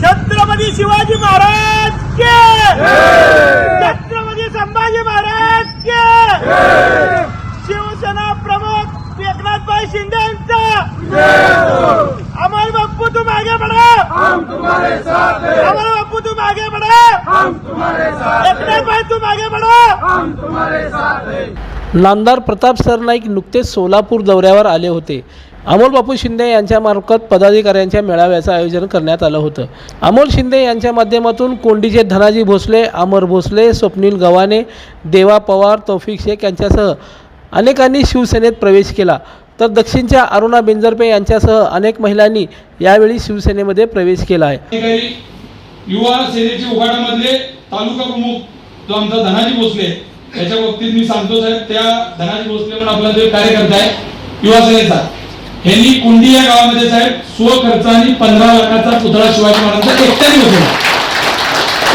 छत्रपती शिवाजी महाराज के! छत्रपती संभाजी महाराज के! शिवसेना प्रमुख एकनाथभाई शिंदे यांचा! अमर बाप्पू तुम्हारे साथ हैं। अमर बाप्पू तुम आगे बढ़ो नामदार प्रताप सरनाईक नुकतेच सोलापूर दौऱ्यावर आले होते. अमोल बापू शिंदे यांच्यामार्फत पदाधिकाऱ्यांच्या मेळाव्याचं आयोजन करण्यात आलं होतं. अमोल शिंदे यांच्या माध्यमातून कोंडीचे धनाजी भोसले अमर भोसले स्वप्नील गव्हाणे देवा पवार तौफिक शेख यांच्यासह अनेकांनी शिवसेनेत प्रवेश केला. तर दक्षिणच्या अरुणा बेंजरपे यांच्यासह अनेक महिलांनी यावेळी शिवसेनेमध्ये प्रवेश केला आहे. युवा सेनेचे उघाडामधले तालुका प्रमुख जो आमचा धनाजी भोसले त्याच्या बाबतीत मी सांगतो साहेब त्या धनाजी भोसले पण आपला जे कार्यकर्ता आहे युवा सेनेचा. यांनी कुंडी या गावामध्ये साहेब स्वखर्चाने पंधरा लाखाचा पुतळा शिवाजी महाराजांचा एकट्याने बसवला.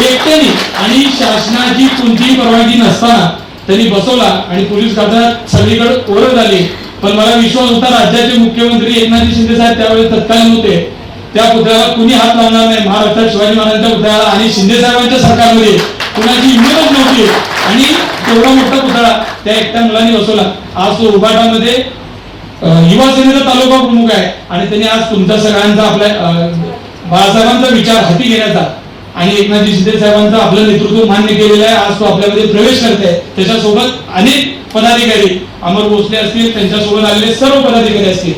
एकट्याने. आणि शासनाची कोणतीही परवानगी नसताना त्यांनी बसवला आणि पोलीस खात्यात सगळीकडे ओरड झाली पण मला विश्वास होता राज्याचे मुख्यमंत्री एकनाथ शिंदे साहेब त्यावेळेस तत्कालीन होते. त्या पुतळ्याला कुणी हात लावणार नाही? महाराष्ट्रात शिवाजी महाराजांच्या पुतळ्याला आणि शिंदे साहेबांच्या सरकारमध्ये कुणाची हिंमतच नव्हती. आणि तेवढा मोठा पुतळा त्या एकट्या मुलांनी बसवला. आज तो उभाटामध्ये युवा सेनेचा तालुका प्रमुख आहे. आणि त्यांनी आज तुमच्या सगळ्यांचा आपल्या बाळासाहेबांचा विचार हाती घेण्याचा आणि एकनाथजी शिंदे साहेबांचं आपलं नेतृत्व मान्य केलेलं आहे. आज तो आपल्यामध्ये प्रवेश करत आहे त्याच्यासोबत अनेक पदाधिकारी अमर भोसले असतील त्यांच्यासोबत आलेले सर्व पदाधिकारी असतील.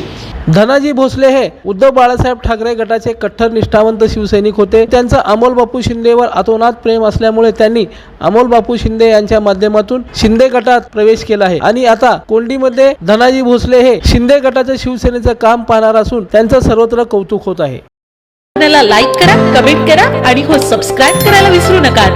धनाजी भोसले हे उद्धव बाळासाहेब ठाकरे गटाचे कट्टर निष्ठावंत शिवसैनिक होते. त्यांचा अमोल बापू शिंदेवर अतोनात प्रेम असल्यामुळे त्यांनी अमोल बापू शिंदे यांच्या माध्यमातून शिंदे गटात प्रवेश केला आहे. आणि आता कोंडीमध्ये धनाजी भोसले हे शिंदे गटाच्या शिवसेनेचं काम पाहणार असून त्यांचं सर्वत्र कौतुक होत आहे. लाईक करा कमेंट करा आणि हो सबस्क्राईब करायला विसरू नका.